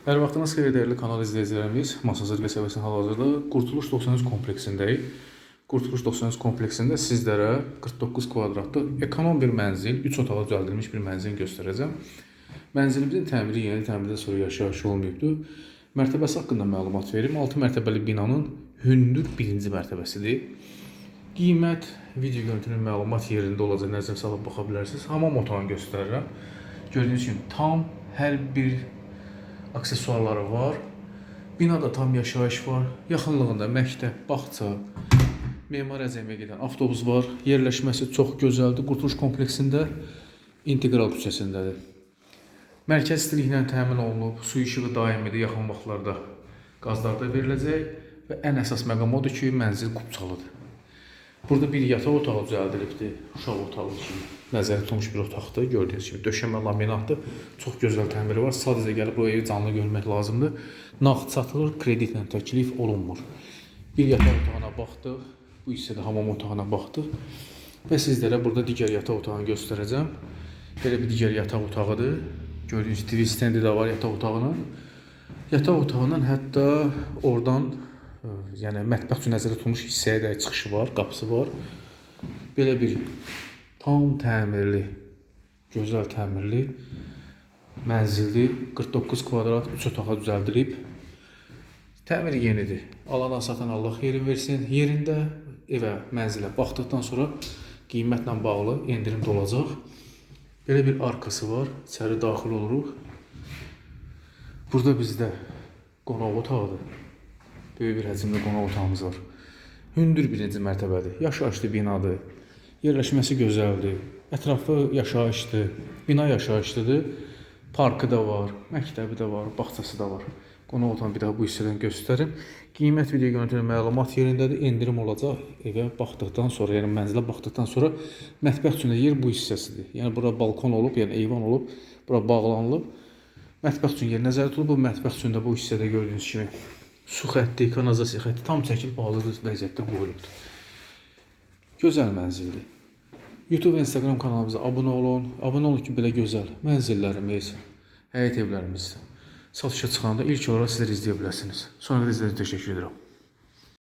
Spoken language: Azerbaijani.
Hər vaxtınız xeyir dəyərli kanal izləyicilərimiz. Masazır qəsəbəsinin hal-hazırda Qurtuluş 93 kompleksindəyik. Qurtuluş 93 kompleksində sizlərə 49 kvadratlıq ekonom bir mənzil, 3 otağa düzəldilmiş bir mənzil göstərəcəm. Mənzilimizin təmiri yeni təmirdən sonra yaşayış olmayıbdır. Mərtəbəsi haqqında məlumat verim. 6 mərtəbəli binanın hündür birinci mərtəbəsidir. Qiymət video görüntünün məlumat yerində olacaq. Nəzər salıb baxa bilərsiniz. Hamam otağını göstərirəm. Gördüyünüz kimi tam hər bir aksesuarları var. Binada tam yaşayış var. Yaxınlığında məktəb, bağça, memar əzəmiyə gedən avtobus var. Yerləşməsi çox gözəldir. Qurtuluş kompleksində İntegral küçəsindədir. Mərkəz istiliklə təmin olunub, su işığı daimidir, yaxın vaxtlarda qazlar da veriləcək və ən əsas məqam odur ki, mənzil kubçalıdır. Burada bir yataq otağı düzəldilibdir, uşaq otağı kimi. Nəzərdə tutulmuş bir otaqdır. Gördüyünüz kimi döşəmə laminatdır. Çox gözəl təmiri var. Sadəcə gəlib bu evi canlı görmək lazımdır. Nağd satılır, kreditlə təklif olunmur. Bir yataq otağına baxdıq. Bu hissədə hamam otağına baxdıq. Və sizlərə burada digər yataq otağını göstərəcəm. Belə bir digər yataq otağıdır. Gördüyünüz TV stendi də var yataq otağının. Yataq otağından hətta oradan yəni mətbəx üçün nəzərdə tutulmuş hissəyə də çıxışı var, qapısı var. Belə bir tam təmirli, gözəl təmirli mənzildir. 49 kvadrat 3 otağa düzəldilib. Təmir yenidir. Alana satan Allah xeyrin versin. Yerində evə, mənzilə baxdıqdan sonra qiymətlə bağlı endirim də olacaq. Belə bir arkası var. İçəri daxil oluruq. Burada bizdə qonaq otağıdır. Böyük bir həcmli qonaq otağımız var. Hündür birinci mərtəbədir. Yaşayışlı binadır. Yerləşməsi gözəldir. Ətrafı yaşayışlı. Bina yaşayışlıdır. Parkı da var, məktəbi də var, bağçası da var. Qonaq otağını bir daha bu hissədən göstərim. Qiymət video görüntülü məlumat yerindədir. Endirim olacaq evə baxdıqdan sonra, yəni mənzilə baxdıqdan sonra mətbəx üçün də yer bu hissəsidir. Yəni bura balkon olub, yəni eyvan olub, bura bağlanılıb. Mətbəx üçün yer nəzərdə tutulub. Bu mətbəx üçün də bu hissədə gördüyünüz kimi su xətti, kanalizasiya xətti tam çəkilib hazır vəziyyətdə qoyulubdur. Gözəl mənzildir. YouTube və Instagram kanalımıza abunə olun. Abunə olun ki, belə gözəl mənzillərimiz, həyət evlərimiz satışa çıxanda ilk olaraq sizlər izləyə biləsiniz. Sonra da izlədiyiniz üçün təşəkkür edirəm.